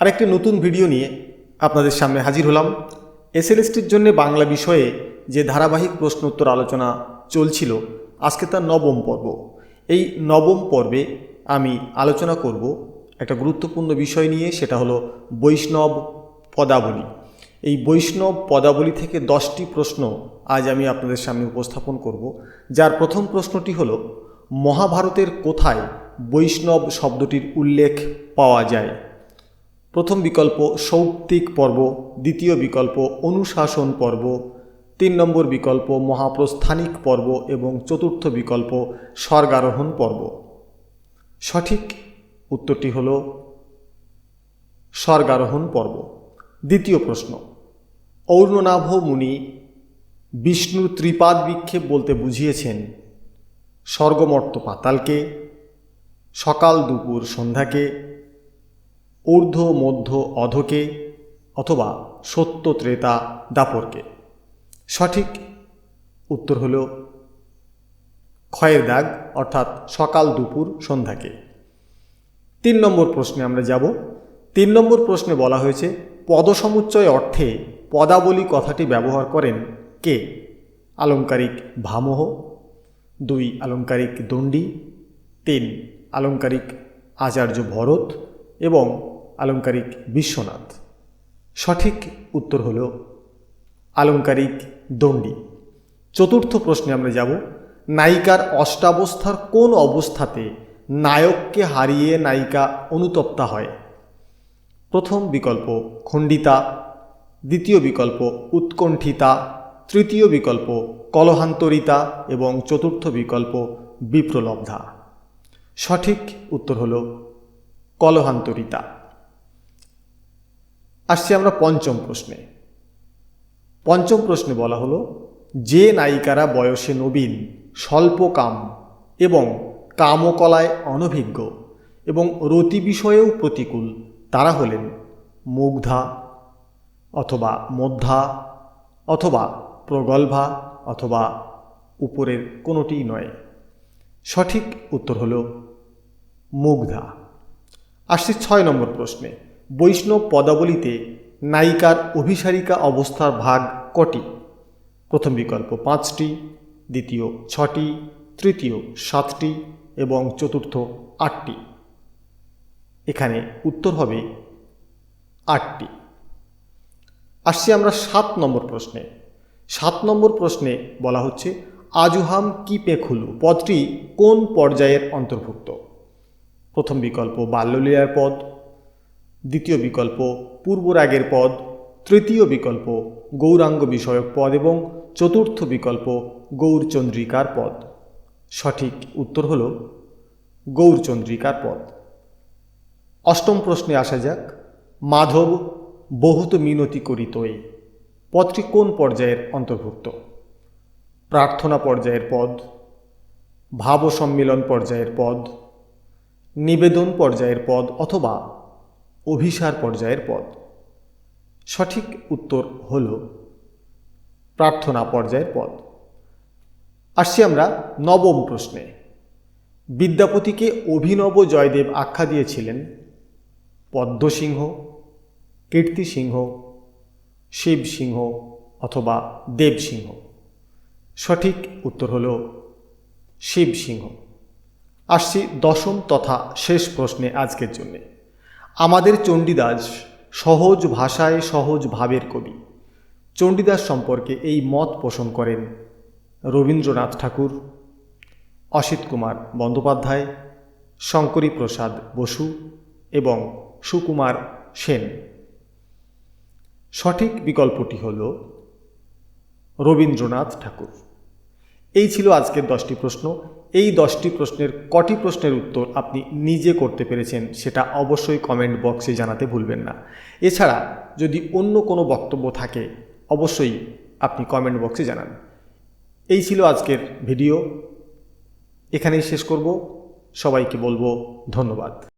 আরেকটি নতুন ভিডিও নিয়ে আপনাদের সামনে হাজির হলাম। এসএলএসটির জন্য বাংলা বিষয়ে যে ধারাবাহিক প্রশ্নোত্তর আলোচনা চলছিল, আজকে তার নবম পর্ব। এই নবম পর্বে আমি আলোচনা করব একটা গুরুত্বপূর্ণ বিষয় নিয়ে, সেটা হলো বৈষ্ণব পদাবলী। এই বৈষ্ণব পদাবলী থেকে দশটি প্রশ্ন আজ আমি আপনাদের সামনে উপস্থাপন করব। যার প্রথম প্রশ্নটি হলো, মহাভারতের কোথায় বৈষ্ণব শব্দটির উল্লেখ পাওয়া যায়? প্রথম বিকল্প সৌপ্তিক পর্ব, দ্বিতীয় বিকল্প অনুশাসন পর্ব, তিন নম্বর বিকল্প মহাপ্রস্থানিক পর্ব এবং চতুর্থ বিকল্প স্বর্গারোহণ পর্ব। সঠিক উত্তরটি হল স্বর্গারোহণ পর্ব। দ্বিতীয় প্রশ্ন ঔর্ণনাভ মুনি বিষ্ণুর ত্রিপাদ বিক্ষেপ বলতে বুঝিয়েছেন, স্বর্গমর্ত পাতালকে সকাল দুপুর সন্ধ্যাকে ঊর্ধ্ব, মধ্য, অধকে অথবা সত্য ত্রেতা দাপরকে। সঠিক উত্তর হল ক্ষয়ের দাগ, অর্থাৎ সকাল দুপুর সন্ধ্যাকে। তিন নম্বর প্রশ্নে আমরা যাব। তিন নম্বর প্রশ্নে বলা হয়েছে, পদসমুচ্চয় অর্থে পদাবলী কথাটি ব্যবহার করেন কে? আলঙ্কারিক ভামহ, দুই আলংকারিক দণ্ডী, তিন আলংকারিক আচার্য ভরত এবং আলংকারিক বিশ্বনাথ। সঠিক উত্তর হল আলংকারিক দণ্ডী। চতুর্থ প্রশ্নে আমরা যাব, নায়িকার অষ্টাবস্থার কোন অবস্থাতে নায়ককে হারিয়ে নায়িকা অনুতপ্তা হয়? প্রথম বিকল্প খণ্ডিতা, দ্বিতীয় বিকল্প উৎকণ্ঠিতা, তৃতীয় বিকল্প কলহান্তরিতা এবং চতুর্থ বিকল্প বিপ্রলব্ধা। সঠিক উত্তর হল কলহান্তরিতা। আসছি আমরা পঞ্চম প্রশ্নে। পঞ্চম প্রশ্নে বলা হলো, যে নায়িকারা বয়সে নবীন, স্বল্পকাম এবং কামকলায় অনভিজ্ঞ এবং রতি বিষয়েও প্রতিকূল, তারা হলেন মুগ্ধা অথবা মধ্যা অথবা প্রগল্ভা অথবা উপরের কোনোটিই নয়। সঠিক উত্তর হল মুগ্ধা। আসছে ছয় নম্বর প্রশ্নে। বৈষ্ণব পদাবলিতে নায়িকার অভিসারিকা অবস্থার ভাগ কটি? প্রথম বিকল্প পাঁচটি, দ্বিতীয় ছটি, তৃতীয় সাতটি এবং চতুর্থ আটটি। এখানে উত্তর হবে আটটি। আসছি আমরা সাত নম্বর প্রশ্নে। সাত নম্বর প্রশ্নে বলা হচ্ছে, আজুহাম কি পেখুলু পদটি কোন পর্যায়ের অন্তর্ভুক্ত? প্রথম বিকল্প বাল্যলীলার পদ দ্বিতীয় বিকল্প পূর্বরাগের পদ, তৃতীয় বিকল্প, গৌরাঙ্গ বিষয়ক পদ এবং চতুর্থ বিকল্প, গৌরচন্দ্রিকার পদ। সঠিক উত্তর হল গৌরচন্দ্রিকার পদ। অষ্টম প্রশ্নে আসা যাক। মাধব, বহুত মিনতি করিতই পদটি কোন পর্যায়ের অন্তর্ভুক্ত? প্রার্থনা পর্যায়ের পদ ভাব সম্মিলন পর্যায়ের পদ, নিবেদন পর্যায়ের পদ অথবা অভিসার পর্যায়ের পদ সঠিক উত্তর হল প্রার্থনা পর্যায়ের পদ আসছি আমরা নবম প্রশ্নে। বিদ্যাপতিকে অভিনব জয়দেব আখ্যা দিয়েছিলেন পদ্মসিংহ, কীর্তিসিংহ, শিবসিংহ অথবা দেবসিংহ। সঠিক উত্তর হল শিবসিংহ। আসছি দশম তথা শেষ প্রশ্নে আজকের জন্যে। আমাদের চণ্ডীদাস সহজ ভাষায় সহজ ভাবের কবি। চণ্ডীদাস সম্পর্কে এই মত পোষণ করেন রবীন্দ্রনাথ ঠাকুর, অসিত কুমার বন্দ্যোপাধ্যায়, শঙ্করী প্রসাদ বসু এবং সুকুমার সেন। সঠিক বিকল্পটি হল রবীন্দ্রনাথ ঠাকুর। এই ছিল আজকের দশটি প্রশ্ন। এই দশটি প্রশ্নের কটি প্রশ্নের উত্তর আপনি নিজে করতে পেরেছেন সেটা অবশ্যই কমেন্ট বক্সে জানাতে ভুলবেন না। এছাড়া যদি অন্য কোনো বক্তব্য থাকে, অবশ্যই আপনি কমেন্ট বক্সে জানান। এই ছিল আজকের ভিডিও এখানেই শেষ করব। সবাইকে বলব ধন্যবাদ।